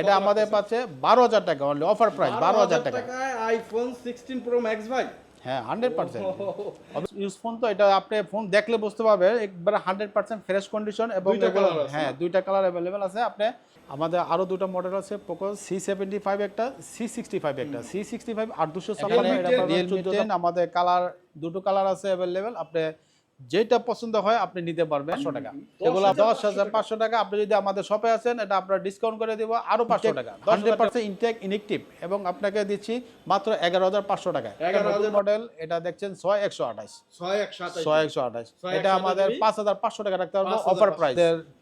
এটা আমাদের পাচ্ছে বারো হাজার টাকা অনলি অফার প্রাইস বারো হাজার টাকা। আইফোন সিক্সটিন প্রো ম্যাক্স ভাই। হ্যাঁ হান্ড্রেড পার্সেন্ট ইউজ ফোন তো এটা আপনি ফোন দেখলে বুঝতে পারবেন একবারে হান্ড্রেড পার্সেন্ট ফ্রেশ কন্ডিশন এবং হ্যাঁ দুইটা কালার অ্যাভেলেবেল আছে। আপনি আমাদের আরও দুটো মডেল আছে পোকো সি সেভেন্টি ফাইভ একটা সি সিক্সটি ফাইভ একটা। সি সিক্সটি ফাইভ আট দুশো ছাপ্পান্ন Realme এটা 10, রিয়েলমি টেন আমাদের কালার দুটো কালার আছে অ্যাভেলেবেল আপনি যেটা পছন্দ হয় আপনি নিতে পারবেন। পাঁচশো টাকা। এগুলো দশ হাজার পাঁচশো টাকা। আপনি যদি আমাদের শপে আসেন এটা আপনার ডিসকাউন্ট করে দেবো। আরও পাঁচশো টাকা। হান্ড্রেড পার্সেন্ট ইনটেক ইনেকটিভ এবং আপনাকে দিচ্ছি মাত্র এগারো হাজার পাঁচশো টাকা মডেল এটা দেখছেন ছয় একশো আঠাশ। ছয় একশো আঠাশ। ছয় একশো আঠাশ। এটা আমাদের পাঁচ হাজার পাঁচশো টাকা রাখতে পারব অফার প্রাইস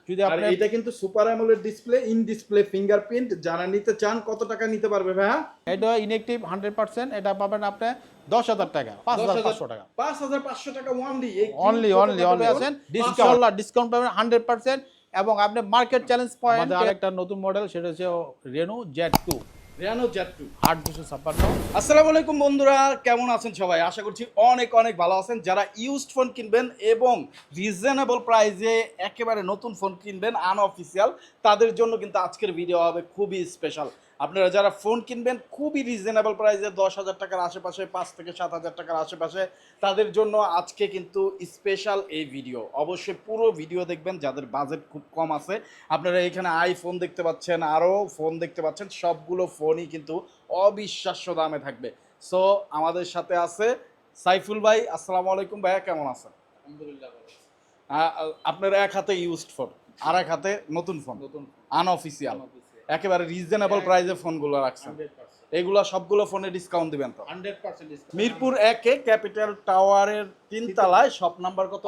যদি আপনি এটা কিন্তু super AMOLED display in display fingerprint যারা নিতে চান কত টাকা নিতে পারবে ভাইয়া? এটা ইনেকটিভ হান্ড্রেড পার্সেন্ট এটা পাবেন আপনি দশ হাজার টাকা পাঁচ হাজার পাঁচশো টাকা। পাঁচ হাজার পাঁচশো টাকা ওয়ানলি অনলি অনলি অনলি আছেন ডিসকাউন্ট ডিসকাউন্ট পাবেন। হান্ড্রেড পার্সেন্ট এবং আপনি মার্কেট চ্যালেঞ্জ পয়েন্ট আরেকটা নতুন মডেল সেটা হচ্ছে রেনু জেড টু আসসালামু আলাইকুম বন্ধুরা, কেমন আছেন সবাই? আশা করছি অনেক অনেক ভালো আছেন। যারা ইউজড ফোন কিনবেন এবং রিজনেবল প্রাইসে একেবারে নতুন ফোন কিনবেন আনঅফিসিয়াল তাদের জন্য কিন্তু আজকের ভিডিও হবে খুবই স্পেশাল আপনারা যারা ফোন কিনবেন খুবই রিজনেবল প্রাইসে দশ হাজার টাকার আশেপাশে পাঁচ থেকে সাত হাজার টাকার আশেপাশে তাদের জন্য আজকে কিন্তু স্পেশাল এই ভিডিও অবশ্যই পুরো ভিডিও দেখবেন যাদের বাজেট খুব কম আছে। আপনারা এখানে আইফোন দেখতে পাচ্ছেন আরও ফোন দেখতে পাচ্ছেন সবগুলো ফোনই কিন্তু অবিশ্বাস্য দামে থাকবে। সো আমাদের সাথে আছে সাইফুল ভাই আসসালামু আলাইকুম ভাইয়া কেমন আছেন? আপনার এক হাতে ইউজড ফোন আর এক হাতে নতুন ফোন নতুন আনঅফিসিয়াল একেবারে রিজনেবল প্রাইসে ফোনগুলো রাখছেন। এগুলো সবগুলো ফোনে ডিসকাউন্ট দিবেন তো? মিরপুর একে ক্যাপিটাল টাওয়ারের তিন তলায় শপ নাম্বার কত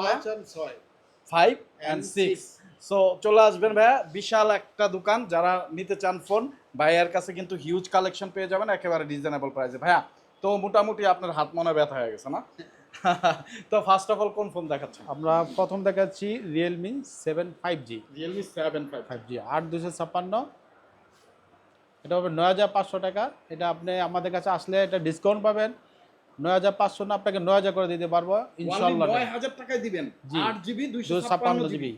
ফাইভ অ্যান্ড সিক্স সো চলে আসবেন ভাইয়া বিশাল একটা দোকান যারা নিতে চান ফোন ভাইয়ার কাছে কিন্তু হিউজ কালেকশন পেয়ে যাবেন একেবারে রিজনেবল প্রাইসে ভাইয়া তো মোটামুটি আপনার হাত মনে ব্যথা হয়ে গেছে না? তো ফার্স্ট অফ অল কোন ফোন দেখাচ্ছেন? আমরা প্রথম দেখাচ্ছি Realme seven five G Realme seven five five G আট দুশো ছাপ্পান্ন। এটা হবে নয় হাজার পাঁচশো টাকা। এটা আপনি আমাদের কাছে আসলে এটা ডিসকাউন্ট পাবেন। নয় হাজার পাঁচশো না আপনাকে নয় হাজার করে দিতে পারব। ইনশাল্লাহ নয় হাজার টাকায় দিবেন। আট জিবি দুইশো ছাপ্পান্ন জিবি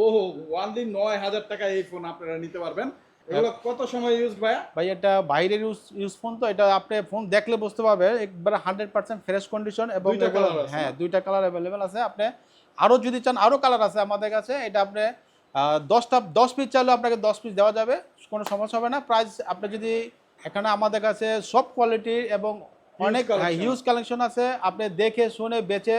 ও ওয়ানলি নয় হাজার টাকায় এই ফোন আপনারা নিতে পারবেন। এগুলো কত সময় ইউজ ভাইয়া? ভাই এটা বাইরের ইউজ ইউজ ফোন তো এটা আপনি ফোন দেখলে বুঝতে পারবেন একবারে হান্ড্রেড পার্সেন্ট ফ্রেশ কন্ডিশন এবং হ্যাঁ দুইটা কালার অ্যাভেলেবেল আছে। আপনি আরও যদি চান আরও কালার আছে আমাদের কাছে। এটা আপনি দশটা দশ পিস চাইলে আপনাকে দশ পিস দেওয়া যাবে কোনো সমস্যা হবে না। প্রাইস আপনি যদি এখানে আমাদের কাছে সব কোয়ালিটির এবং অনেক হিউজ কালেকশন আছে আপনি দেখে শুনে বেচে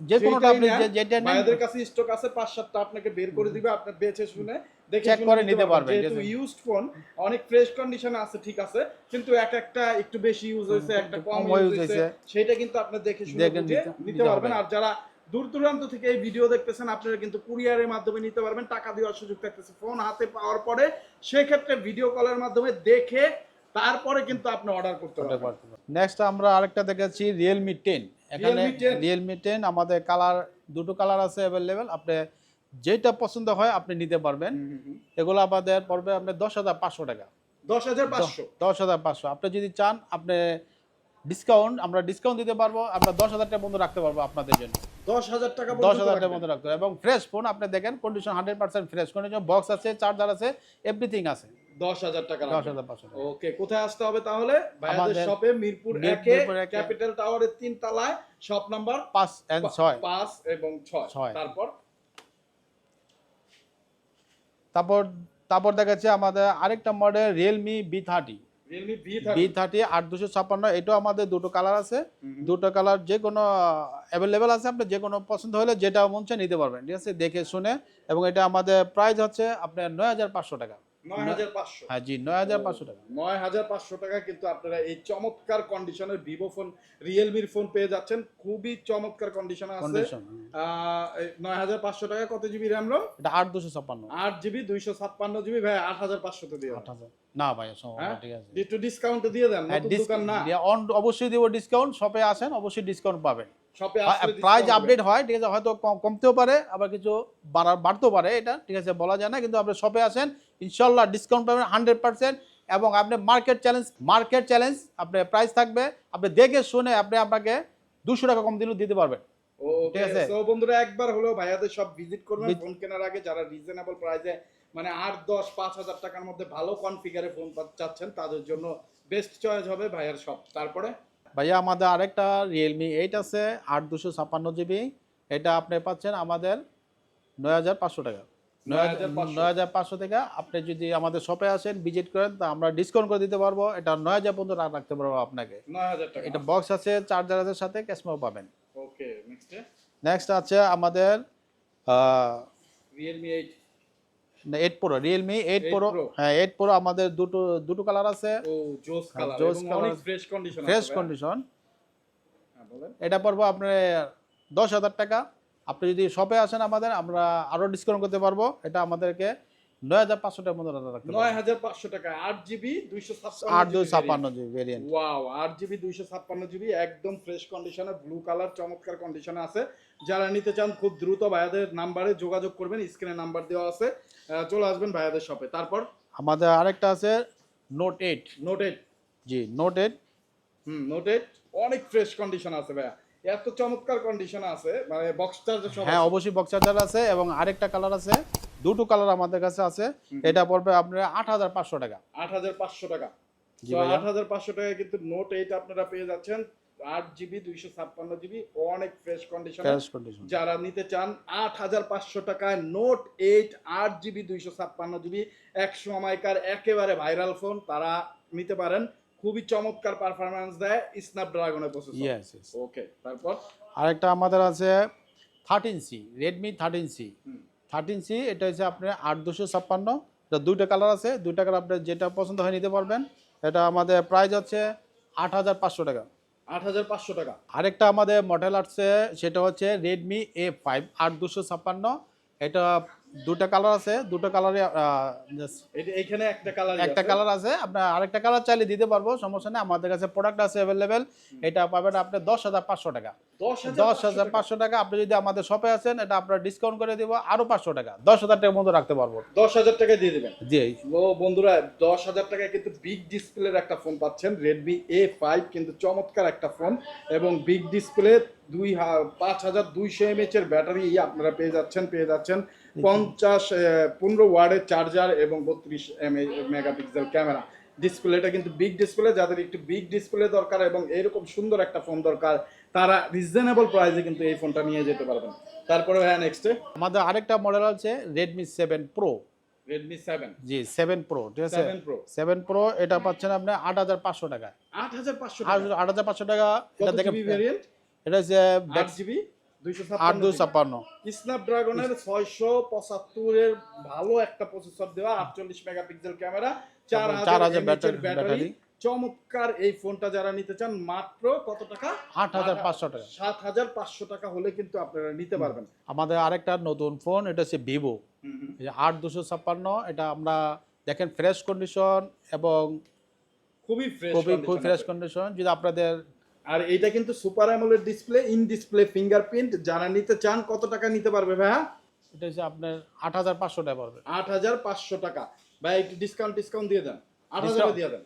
যে কোনোটা আপনি যেটা নেন। ভাইয়াদের কাছে স্টক আছে পাঁচ সাতটা আপনাকে বের করে দিবে আপনি বেছে শুনে দেখে Check করে নিতে পারবেন, যেহেতু। ইউজড ফোন অনেক ফ্রেশ কন্ডিশনে আছে ঠিক আছে কিন্তু এক একটা একটু বেশি ইউজ হয়েছে একটা কম ইউজ হয়েছে। সেটা কিন্তু আপনি দেখে শুনে নিতে পারবেন। আর যারা দূর দূরান্ত থেকে এই ভিডিও দেখতেছেন আপনারা কিন্তু কুরিয়ারের মাধ্যমে নিতে পারবেন টাকা দেওয়ার সুযোগ থাকতেছে। ফোন হাতে পাওয়ার পরে সেক্ষেত্রে ভিডিও কলের মাধ্যমে দেখে তারপরে কিন্তু আপনি অর্ডার করতে পারবেন। নেক্সট আমরা আরেকটা দেখাচ্ছি রিয়েলমি টেন এখানে রিয়েলমি টেন আমাদের কালার দুটো কালার আছে অ্যাভেলেবেল আপনি যেটা পছন্দ হয় আপনি নিতে পারবেন। এগুলো আমাদের পড়বে আপনার দশ হাজার পাঁচশো টাকা। দশ হাজার পাঁচশো? দশ হাজার পাঁচশো। আপনি যদি চান আপনি ডিসকাউন্ট আমরা ডিসকাউন্ট দিতে পারব আমরা দশ হাজার টাকা বন্ধ রাখতে পারব আপনাদের জন্য। দশ হাজার টাকা দশ হাজার টাকা বন্ধ রাখতে পারব এবং ফ্রেশ ফোন আপনি দেখেন condition hundred percent fresh condition box আছে চার্জার আছে এভরিথিং আছে। দশ হাজার টাকা দশ হাজার পাঁচশো ওকে কোথায় আসতে হবে তাহলে? ভাইয়াদের শপে মিরপুর মিরপুর একে। একে। ক্যাপিটাল টাওয়ারের তিন তলায় শপ নাম্বার পাঁচ ছয়। পাঁচ এবং ছয়। তারপর? তারপর তারপর দেখাচ্ছে আমাদের আরেকটা model Realme B thirty B thirty আট দুশো ছাপ্পান্ন এটাও আমাদের দুটো কালার আছে। দুটো কালার যে কোনো অ্যাভেলেবেল আছে আপনি যে কোনো পছন্দ হলে যেটা মন চায় নিতে পারবেন। ঠিক আছে? দেখে শুনে এবং এটা আমাদের প্রাইস হচ্ছে আপনার নয় হাজার পাঁচশো টাকা। হ্যাঁ জি নয় হাজার পাঁচশো টাকা। নয় হাজার পাঁচশো টাকা কিন্তু আপনারা এই চমৎকার কন্ডিশনের ভিভো ফোন রিয়েলমির ফোন পেয়ে যাচ্ছেন। খুবই চমৎকার কন্ডিশনে আছে। নয় হাজার পাঁচশো টাকা কত জিবি র্যাম রম? এটা আট দুশো ছাপ্পান্ন। আট জিবি দুইশো ছাপ্পান্ন জিবি ভাই আট হাজার দিয়ে আট হাজার। না ভাই সম্ভব না, হ্যাঁ? ঠিক আছে। একটু ডিসকাউন্ট দিয়ে দেন হ্যাঁ, দোকান না। অবশ্যই দেবো ডিসকাউন্ট শপে আসেন অবশ্যই ডিসকাউন্ট পাবেন। প্রাইস আপডেট হয় ঠিক আছে হয়তো কমতেও পারে আবার কিছু বাড়তেও পারে এটা ঠিক আছে বলা যায় না কিন্তু আপনি শপে আসেন ইনশাল্লাহ ডিসকাউন্ট পাবেন হান্ড্রেড পার্সেন্ট এবং আপনি মার্কেট চ্যালেঞ্জ মার্কেট চ্যালেঞ্জ আপনার প্রাইস থাকবে আপনি দেখে শুনে আপনি আপনাকে দুশো টাকা কম দিলেও দিতে পারবেন। ঠিক আছে? তো বন্ধুরা একবার হলো ভাইয়াদের সব ভিজিট করবেন ফোন কেনার আগে যারা রিজনেবল প্রাইসে মানে আট দশ পাঁচ হাজার টাকার মধ্যে ভালো কনফিগারে ফোন চাচ্ছেন তাদের জন্য বেস্ট চয়েস হবে ভাইয়ার সব তারপরে? ভাইয়া আমাদের আরেকটা রিয়েলমি এইট আছে আট দুশো ছাপ্পান্ন জিবি এটা আপনি পাচ্ছেন আমাদের নয় হাজার পাঁচশো টাকা। নয় হাজার 9,500 নয় হাজার পাঁচশো টাকা আপনি যদি আমাদের শপে আসেন ভিজিট করেন তা আমরা ডিসকাউন্ট করে দিতে পারব। এটা নয় হাজার পর্যন্ত রাখ- রাখতে পারব আপনাকে। এটা বক্স আছে চার্জারের সাথে ক্যাশমাও পাবেন। ওকে নেক্সট নেক্সট আছে আমাদের Realme eight eight pro Realme eight 8 pro Pro। হ্যাঁ এইট প্রো আমাদের দুটো দুটো কালার আছে। ও জোস colour fresh condition fresh condition এটা পড়ব আপনার দশ হাজার টাকা। আপনি যদি শপে আসেন আমাদের আমরা আরও ডিসকাউন্ট করতে পারব। এটা আমাদেরকে নয় হাজার পাঁচশো টাকার রাখতে নয় হাজার পাঁচশো টাকা আট জিবি দুইশো আট দুই ছাপ্পান্ন জিবি ভেরিয়েন্ট ওয়াও আট জিবি দুইশো ছাপ্পান্ন জিবি একদম ফ্রেশ কন্ডিশনে ব্লু কালার চমৎকার কন্ডিশনে আছে। যারা নিতে চান খুব দ্রুত ভাইয়াদের নাম্বারে যোগাযোগ করবেন স্ক্রিনে নাম্বার দেওয়া আছে। চলে আসবেন ভাইয়াদের শপে তারপর? আমাদের আরেকটা আছে note eight note eight G note eight hmm note eight অনেক ফ্রেশ কন্ডিশন আছে ভাইয়া। এত চমৎকার কন্ডিশন আছে মানে বক্স চার্জার হ্যাঁ অবশ্যই বক্স চার্জার আছে এবং আরেকটা কালার আছে দুটো কালার আমাদের কাছে আছে। এটা পড়বে আপনার আট হাজার পাঁচশো টাকা। আট হাজার পাঁচশো টাকা। আট হাজার পাঁচশো টাকা কিন্তু নোট এইট আপনারা পেয়ে যাচ্ছেন। আট জিবি দুইশো ছাপ্পান্ন জিবি অনেক ফ্রেশ কন্ডিশন যারা নিতে চান আট হাজার পাঁচশো টাকায় নোট এইট আট জিবি দুইশো ছাপ্পান্ন জিবি এক সময়কার একেবারে ভাইরাল ফোন তারা নিতে পারেন। খুবই চমৎকার পারফরমেন্স দেয় প্রসেসর ওকে তারপর? আরেকটা আমাদের আছে thirteen C Redmi thirteen C. Thirteen C এটা হচ্ছে আপনার আট দুশো ছাপ্পান্ন। এটা দুইটা কালার আছে দুইটা কালার আপনার যেটা পছন্দ হয় নিতে পারবেন। এটা আমাদের প্রাইস হচ্ছে আট হাজার পাঁচশো টাকা। আট হাজার পাঁচশো টাকা। আরেকটা আমাদের মডেল আসছে সেটা হচ্ছে রেডমি এ ফাইভ আট দুশো ছাপ্পান্ন। এটা দুটো কালার আছে দুটো কালারে এখানে একটা কালার একটা কালার আছে আপনার আরেকটা কালার চাইলে দিতে পারব সমস্যা নেই আমাদের কাছে প্রোডাক্ট আছে অ্যাভেলেবেল এটা পাবেন আপনার দশ হাজার পাঁচশো টাকা। দশ হাজার পাঁচশো টাকা আপনি যদি আমাদের শপে আছেন এটা আপনার ডিসকাউন্ট করে দিব আরও পাঁচশো টাকা দশ হাজার টাকার মতো রাখতে পারব। দশ হাজার টাকা দিয়ে দেবেন? জি। ও বন্ধুরা দশ হাজার টাকায় কিন্তু বিগ ডিসপ্লের একটা ফোন পাচ্ছেন রেডমি এ ফাইভ কিন্তু চমৎকার একটা ফোন এবং বিগ ডিসপ্লে দুই পাঁচ হাজার দুইশো এমএচ এর ব্যাটারি আপনারা পেয়ে যাচ্ছেন পেয়ে যাচ্ছেন। পঞ্চাশ পনেরো ওয়ার্ডের চার্জার এবং বত্রিশ এম মেগাপিক্সেল ক্যামেরা ডিসপ্লেটা কিন্তু বিগ ডিসপ্লে যাদের একটু বিগ ডিসপ্লে দরকার এবং এরকম সুন্দর একটা ফোন দরকার তারা রিজনেবল প্রাইসে কিন্তু এই ফোনটা নিয়ে যেতে পারবেন। তারপরে হ্যাঁ নেক্সটে আমাদের আরেকটা মডেল আছে Redmi seven pro Redmi seven G seven pro ঠিক আছে? সেভেন প্রো এটা পাচ্ছেন আপনি আট হাজার পাঁচশো টাকা। আট হাজার পাঁচশো আট হাজার পাঁচশো টাকা এটা দেখে এটা হচ্ছে জিবি আট দুই ছাপ্পান্ন। স্ন্যাপড্রাগনের ছয়শো পঁচাত্তরের ভালো একটা প্রসেসর দেওয়া আটচল্লিশ মেগাপিক্সেল ক্যামেরা চার হাজার ব্যাটারি। চমৎকার এই ফোনটা যারা নিতে চান মাত্র কত টাকা? আট হাজার পাঁচশো টাকা। সাত হাজার পাঁচশো টাকা হলে কিন্তু আপনারা নিতে পারবেন। আমাদের আরেকটা নতুন ফোন এটা হচ্ছে ভিভো। আট দুশো ছাপ্পান্ন এটা আমরা দেখেন ফ্রেশ কন্ডিশন এবং খুবই খুবই খুব ফ্রেশ কন্ডিশন যদি আপনাদের আর এটা কিন্তু super AMOLED display in display fingerprint যারা নিতে চান কত টাকা নিতে পারবে ভাইয়া? এটা হচ্ছে আপনার আট হাজার পাঁচশো টাকা পড়বে। আট হাজার পাঁচশো টাকা। ভাই একটু ডিসকাউন্ট ডিসকাউন্ট দিয়ে দেন। আট হাজারে? দিয়ে দেন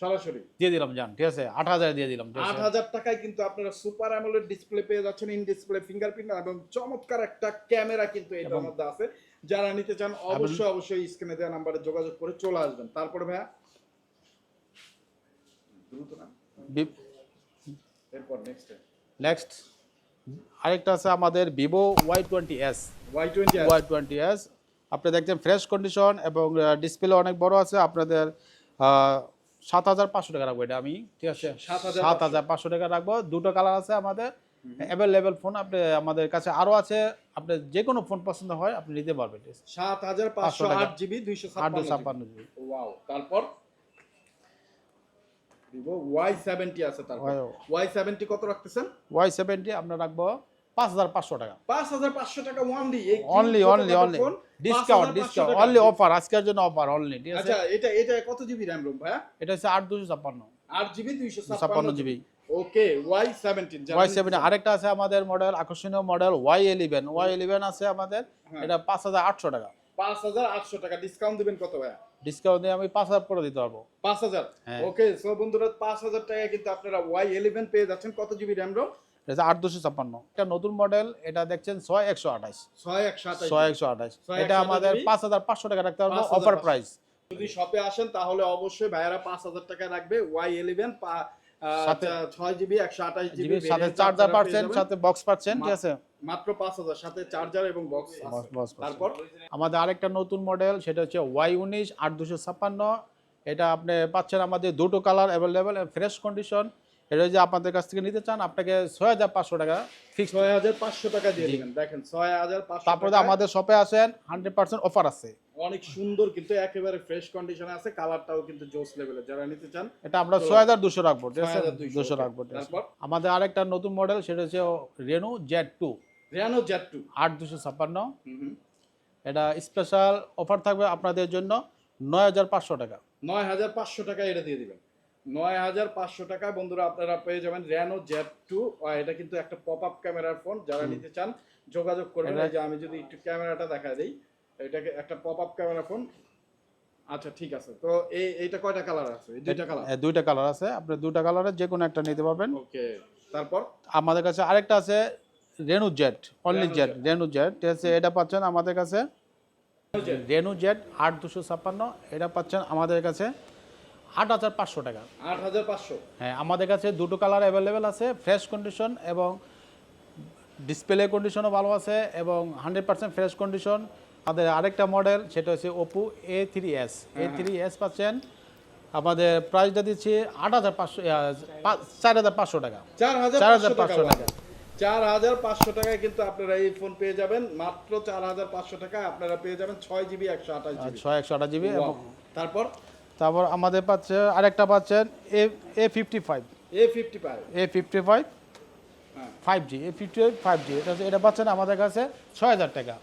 সরাসরি। দিয়ে দিলাম জান ঠিক আছে? আট হাজার দিয়ে দিলাম আট হাজার টাকায় কিন্তু আপনারা সুপার অ্যামোলেড ডিসপ্লে পেয়ে যাচ্ছেন ইন ডিসপ্লে ফিঙ্গারপ্রিন্ট এবং চমৎকার একটা ক্যামেরা কিন্তু এটার মধ্যে আছে। যারা নিতে চান অবশ্যই অবশ্যই স্ক্রিনে দেওয়া নাম্বারে যোগাযোগ করে চলে আসবেন। তারপরে ভাইয়া? দ্রুত না। এরপর নেক্সট নেক্সট আরেকটা আছে আমাদের Vivo Y twenty S Y twenty Y twenty S আপনি দেখছেন ফ্রেশ কন্ডিশন এবং ডিসপ্লে অনেক বড় আছে। আপনাদের সাত হাজার পাঁচশো টাকা রাখব এটা আমি ঠিক আছে? সাত হাজার পাঁচশো। টাকা রাখব। দুটো কালার আছে আমাদের। অ্যাভেলেবেল ফোন আপনি আমাদের কাছে আরও আছে। আপনি যে কোনো ফোন পছন্দ হয় আপনি নিতে পারবেন। সাত হাজার পাঁচশো আট জিবি দুইশো ছাপ্পান্ন জিবি। তারপর? ভিভো ওয়াই সেভেন্টি আছে তারপর। ওয়াই সেভেন্টি কত রাখতেছেন? ওয়াই সেভেন্টি আমরা রাখব পাঁচ হাজার পাঁচশো টাকা। পাঁচ হাজার পাঁচশো টাকা only only only only discount discount only offer আজকের জন্য অফার অনলি ঠিক আছে? আচ্ছা এটা এটা কত জিবি র্যাম রোম ভাইয়া? এটা হচ্ছে আট দুশো ছাপ্পান্ন। আট জিবি দুইশো ছাপ্পান্ন GB okay Y seventeen Y seven আরেকটা আছে আমাদের মডেল আকর্ষণীয় model Y eleven Y eleven আছে আমাদের হ্যাঁ। এটা পাঁচ হাজার আটশো টাকা। পাঁচ হাজার আটশো টাকা। ডিসকাউন্ট দিবেন কত ভাইয়া? ডিসকাউন্ট দিয়ে আমি পাঁচ হাজার করে দিতে পারব। পাঁচ হাজার? হ্যাঁ। ওকে সো বন্ধুরা পাঁচ হাজার টাকা কিন্তু আপনারা ওয়াই ইলেভেন পেয়ে যাচ্ছেন। কত জিবি র্যাম রোম এটা আট দুশো ছাপ্পান্ন। এটা নতুন মডেল এটা দেখছেন ছয় একশো আঠাশ। ছয় একশো আঠাশ। এটা আমাদের পাঁচ হাজার পাঁচশো টাকা রাখতে পারব অফার প্রাইস যদি শপে আসেন তাহলে অবশ্যই ভাইয়ারা পাঁচ হাজার টাকা রাখবে। ওয়াই ইলেভেন সাথে- ছয় জিবি একশো আঠাশ জিবি জিবি সাথে চার্জার পাচ্ছেন সাথে বক্স পাচ্ছেন ঠিক আছে? মাত্র পাঁচ হাজার সাথে চার্জার এবং বক্স তারপর? আমাদের আরেকটা নতুন মডেল সেটা হচ্ছে ওয়াই উনিশ আট দুশো ছাপ্পান্ন। এটা আপনি পাচ্ছেন আমাদের দুটো কালার অ্যাভেলেবেল ফ্রেশ কন্ডিশন এটা যদি আপনাদের কাছ থেকে নিতে চান আপনাকে ছয় হাজার পাঁচশো টাকা ফিক্স ছয় হাজার পাঁচশো টাকা দিয়ে দিবেন। দেখেন ছয় হাজার পাঁচশো তারপরে আমাদের শপে আসেন হান্ড্রেড পার্সেন্ট অফার আছে। অনেক সুন্দর কিন্তু একেবারে ফ্রেশ কন্ডিশনে আছে। কালারটাও কিন্তু জোস লেভেলের যারা নিতে চান এটা আমরা ছয় হাজার দুশো রাখব 6200 দুশো রাখব আমাদের আরেকটা নতুন মডেল সেটা হচ্ছে Reno Z two Reno Z two আট দুশো ছাপ্পান্ন। এটা স্পেশাল অফার থাকবে আপনাদের জন্য নয় হাজার পাঁচশো টাকা। নয় হাজার পাঁচশো টাকা এটা দিয়ে দিবেন। নয় হাজার পাঁচশো টাকা বন্ধুরা আপনারা পেয়ে যাবেন র্যানো জেড টু এটা কিন্তু একটা পপ আপ ক্যামেরার ফোন যারা নিতে চান যোগাযোগ করবেন। যে আমি যদি একটু ক্যামেরাটা দেখা দিই এটাকে একটা পপ আপ ক্যামেরা ফোন আচ্ছা ঠিক আছে। তো এই এইটা কয়টা কালার আছে? দুইটা কালার এ, দুইটা কালার আছে। আপনি দুইটা কালারের যে কোনো একটা নিতে পারবেন। ওকে তারপর? আমাদের কাছে আরেকটা আছে Reno Z only Z. Reno Z ঠিক আছে এটা পাচ্ছেন আমাদের কাছে। রেনু জেট আট দুশো ছাপ্পান্ন এটা পাচ্ছেন আমাদের কাছে আট হাজার পাঁচশো টাকা। আট হাজার পাঁচশো। হ্যাঁ আমাদের কাছে দুটো কালার অ্যাভেলেবেল আছে ফ্রেশ কন্ডিশন এবং ডিসপ্লে কন্ডিশনও ভালো আছে এবং হান্ড্রেড পার্সেন্ট ফ্রেশ কন্ডিশন আমাদের আরেকটা মডেল সেটা হচ্ছে Oppo A three S A three S পাচ্ছেন আমাদের প্রাইসটা দিচ্ছি আট হাজার পাঁচশো চার হাজার পাঁচশো টাকা। চার হাজার পাঁচশো টাকা চার হাজার পাঁচশো টাকায় কিন্তু আপনারা এই ফোন পেয়ে যাবেন। মাত্র চার হাজার পাঁচশো টাকা আপনারা পেয়ে যাবেন ছয় জিবি একশো আঠাশ জিবি। ছয় একশো আঠাশ জিবি এবং তারপর? তারপর আমাদের পাচ্ছে আরেকটা পাচ্ছেন A A fifty five A fifty five A fifty five five G A fifty five G এটা এটা পাচ্ছেন আমাদের কাছে ছয় হাজার টাকা।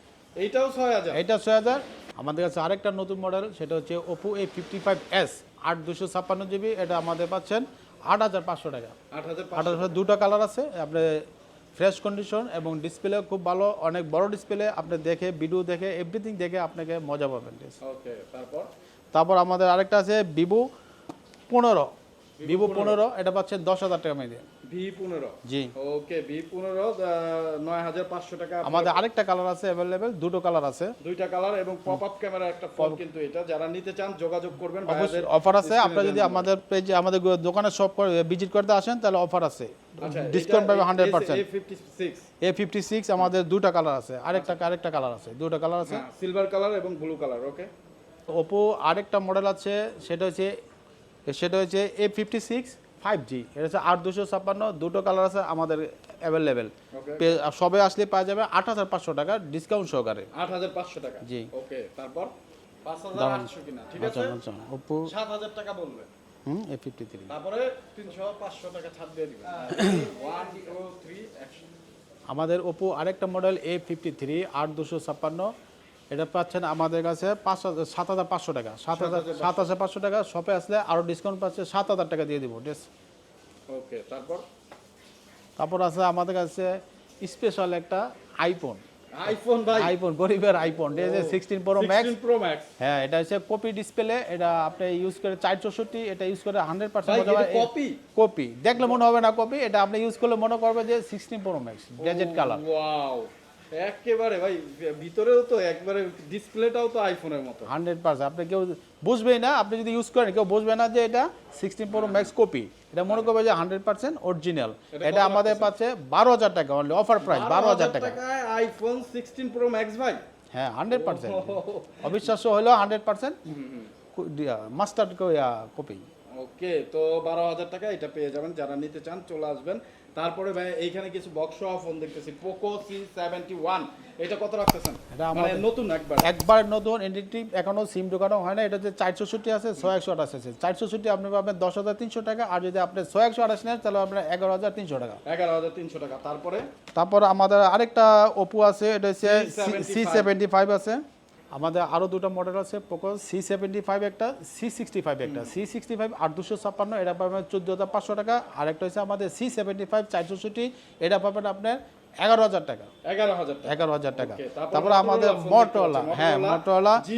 এইটাও ছয় হাজার। এটা ছয় হাজার। আমাদের কাছে আরেকটা নতুন মডেল সেটা হচ্ছে Oppo A fifty five S আট দুশো ছাপ্পান্ন জিবি। এটা আমাদের পাচ্ছেন আট হাজার পাঁচশো টাকা। আট হাজার আট হাজার দুটো কালার আছে। আপনি ফ্রেশ কন্ডিশন এবং ডিসপ্লে খুব ভালো। অনেক বড় ডিসপ্লে আপনি দেখে ভিডিও দেখে এভরিথিং দেখে আপনাকে মজা পাবেন ওকে তারপর? তারপর আমাদের আরেকটা আছে ভিভো পনেরো। ভিভো পনেরো। এটা পাচ্ছেন দশ হাজার টাকা মেয়ে ভি পনেরো। জি। ওকে ভি পনেরো নয় হাজার পাঁচশো টাকা আমাদের আরেকটা কালার আছে অ্যাভেলেবেল দুটো কালার আছে। দুইটা কালার এবং পপ আপ ক্যামেরা একটা ফোন কিন্তু এটা। যারা নিতে চান যোগাযোগ করবেন অফার আছে। আপনারা যদি আমাদের পেজে আমাদের দোকানে সব ভিজিট করতে আসেন তাহলে অফার আছে। আচ্ছা ডিসকাউন্ট পাবে hundred percent A fifty six আমাদের দুটা কালার আছে। আরেকটা আরেকটা কালার আছে। দুটো কালার আছে। সিলভার কালার এবং ব্লু কালার ওকে ওপো আরেকটা মডেল আছে সেটা হচ্ছে সেটা হচ্ছে A fifty six five G এটা হচ্ছে আট দুশো ছাপ্পান্ন দুটো কালার আছে আমাদের অ্যাভেলেবেল সবে আসলে পাওয়া যাবে আট হাজার পাঁচশো টাকা ডিসকাউন্ট সহকারে। আট হাজার পাঁচশো টাকা? জি। ওকে তারপর? পাঁচ হাজার আটশো কিনা ঠিক আচ্ছা আছে আচ্ছা। ওপো সাত হাজার টাকা বলবেন হুম এ ফিফটি থ্রি তারপরে তিনশো পাঁচশো টাকা ছাড় দিয়ে দিবেন। ওয়ান টু থ্রি আমাদের ওপো আরেকটা মডেল এ ফিফটি থ্রি আট দুশো ছাপ্পান্ন এটা পাচ্ছেন আমাদের কাছে পাঁচ হাজার সাত হাজার পাঁচশো টাকা। সাত হাজার সাত হাজার পাঁচশো। টাকা শপে আসলে আরও ডিসকাউন্ট পাচ্ছে সাত হাজার টাকা দিয়ে দিব আছে? ওকে তারপর? তারপর আছে আমাদের কাছে স্পেশাল একটা আইফোন আইফোন ভাই। আইফোন গরিবের আইফোন ঠিক আছে? Sixteen pro max pro max হ্যাঁ এটা হচ্ছে কপি ডিসপ্লে এটা আপনি ইউজ করে চার চৌষট্টি এটা ইউজ করে হান্ড্রেড ভাই পার্সেন্ট এটা কপি কপি দেখলে মনে হবে না কপি এটা আপনি ইউজ করলে মনে করবে যে sixteen pro max desert colour wow একেবারে ভাই ভিতরেও তো একবারে ডিসপ্লেটাও তো আইফোনের মতো। Hundred percent. আপনি কেউ বুঝবেই না আপনি যদি ইউজ করেন কেউ বুঝবে না যে এটা সিক্সটিন প্রো ম্যাক্স কপি এটা মনে করবে যে হান্ড্রেড পার্সেন্ট অরিজিনাল এটা আমাদের পাচ্ছে বারো হাজার টাকা অনলি অফার প্রাইস বারো হাজার টাকা। আইফোন সিক্সটিন প্রো ম্যাক্স ভাই। হ্যাঁ হান্ড্রেড পার্সেন্ট। অবিশ্বাস্য হলেও hundred percent. Master copy okay তো বারো হাজার টাকা এটা পেয়ে যাবেন। যারা নিতে চান চলে আসবেন। তারপরে ভাই এইখানে কিছু বক্স ফোন দেখতেছি। পোকো সি সেভেন্টি ওয়ান এটা কত রাখতেছেন? এটা মানে নতুন একবার? একবার নতুন ইন্ডিটিভ এখনও সিম ঢোকানো হয় না। এটা যে চারশো ছুটি আছে ছয় একশো আঠাশ আছে। চারশো ছুটি আপনি পাবেন দশ হাজার তিনশো টাকা আর যদি আপনি ছয় একশো আঠাশ নেন তাহলে আপনার এগারো হাজার তিনশো টাকা। এগারো হাজার তিনশো টাকা। তারপরে? তারপর আমাদের আরেকটা ওপো আছে এটা হচ্ছে সি C75 সেভেন্টি ফাইভ আছে। আমাদের আরও দুটো মডেল আছে পোকো সি সেভেন্টি ফাইভ একটা সি সিক্সটি ফাইভ একটা। সি সিক্সটি ফাইভ আট দুশো ছাপ্পান্ন এটা পাবেন চোদ্দ হাজার পাঁচশো টাকা। আর একটা হচ্ছে আমাদের সি সেভেন্টি ফাইভ চারশো ছুটি এটা পাবেন আপনার এগারো হাজার টাকা। এগারো হাজার টাকা। এগারো হাজার টাকা। তারপরে আমাদের মটোলা হ্যাঁ মটোলা জি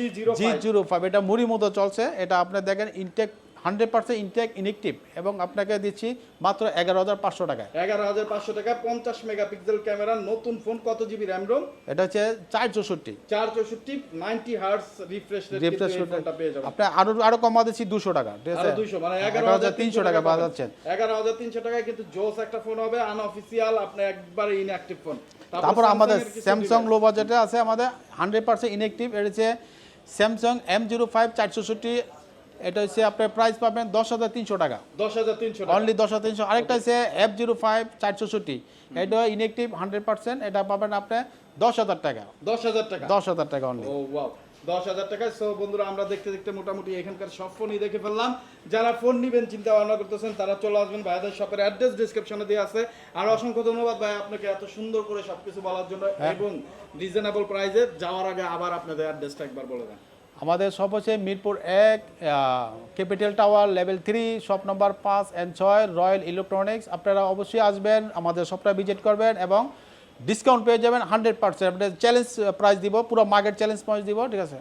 জিরো ফাইভ এটা মুড়ি মতো চলছে এটা আপনার দেখেন intact hundred percent intact inactive এবং আপনাকে দিচ্ছি মাত্র এগারো হাজার পাঁচশো টাকায়। এগারো হাজার পাঁচশো টাকা পঞ্চাশ মেগাপিক্সেল ক্যামেরা নতুন ফোন কত জিবি র্যাম রোম? এটা হচ্ছে চার চৌষট্টি। চার চৌষট্টি নাইনটি হার্স রিফ্রেশ রিফ্রেশ পেয়ে যাবেন। আপনি আরও আরও কমা দিচ্ছি দুশো টাকা ঠিক আছে? 200 মানে এগারো হাজার তিনশো টাকা যাচ্ছে। এগারো হাজার তিনশো টাকায় কিন্তু জোস একটা ফোন হবে আনঅফিসিয়াল আপনার একবারে ইনঅ্যাক্টিভ ফোন। তারপর আমাদের স্যামসাং লো বাজেটে আছে আমাদের হান্ড্রেড পার্সেন্ট ইনেকটিভ এটা হচ্ছে স্যামসাং এম জিরো ফাইভ চারশোষট্টি এটা হচ্ছে আপনার প্রাইস পাবেন দশ হাজার তিনশো টাকা। দশ হাজার তিনশো টাকা। অনলি দশ হাজার তিনশো। আরেকটা হচ্ছে এফ জিরো ফাইভ চারশোষট্টি এটা ইনেকটিভ হান্ড্রেড পার্সেন্ট এটা পাবেন আপনি দশ হাজার টাকা। দশ হাজার টাকা। দশ হাজার টাকা অনলি ও ওয়াও দশ হাজার টাকা। সো বন্ধুরা আমরা দেখতে দেখতে মোটামুটি এখানকার সব ফোনই দেখে ফেললাম। যারা ফোন নিবেন চিন্তা ভাবনা করতেছেন তারা চলে আসবেন ভাইদের শপের অ্যাড্রেস ডিসক্রিপশনে দিয়ে আছে। আর অসংখ্য ধন্যবাদ ভাই আপনাকে এত সুন্দর করে সবকিছু বলার জন্য এবং রিজনেবল প্রাইসে যাওয়ার আগে আবার আপনাদের অ্যাড্রেসটা একবার বলে দেন। আমাদের সব হচ্ছে মিরপুর এক capital tower level three shop number পাঁচ অ্যান্ড ছয় রয়্যাল ইলেকট্রনিক্স আপনারা অবশ্যই আসবেন আমাদের শপটা ভিজিট করবেন এবং ডিসকাউন্ট পেয়ে যাবেন হান্ড্রেড পার্সেন্ট আপনাদের চ্যালেঞ্জ প্রাইস দিব পুরো মার্কেট চ্যালেঞ্জ প্রাইস দিব ঠিক আছে?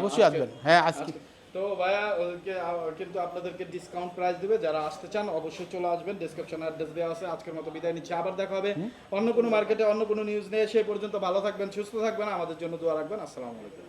অবশ্যই আসবেন। হ্যাঁ আজকে। তো ভাইয়া ওদেরকে কিন্তু আপনাদেরকে ডিসকাউন্ট প্রাইস দেবে। যারা আসতে চান অবশ্যই চলে আসবেন। ডেসক্রিপশনে অ্যাড্রেস দেওয়া আছে। আজকের মতো বিদায় নিচ্ছি। আবার দেখা হবে। অন্য কোনো মার্কেটে অন্য কোনো নিউজ নিয়ে। সেই পর্যন্ত ভালো থাকবেন সুস্থ থাকবেন। আমাদের জন্য দোয়া রাখবেন। আসসালামু আলাইকুম।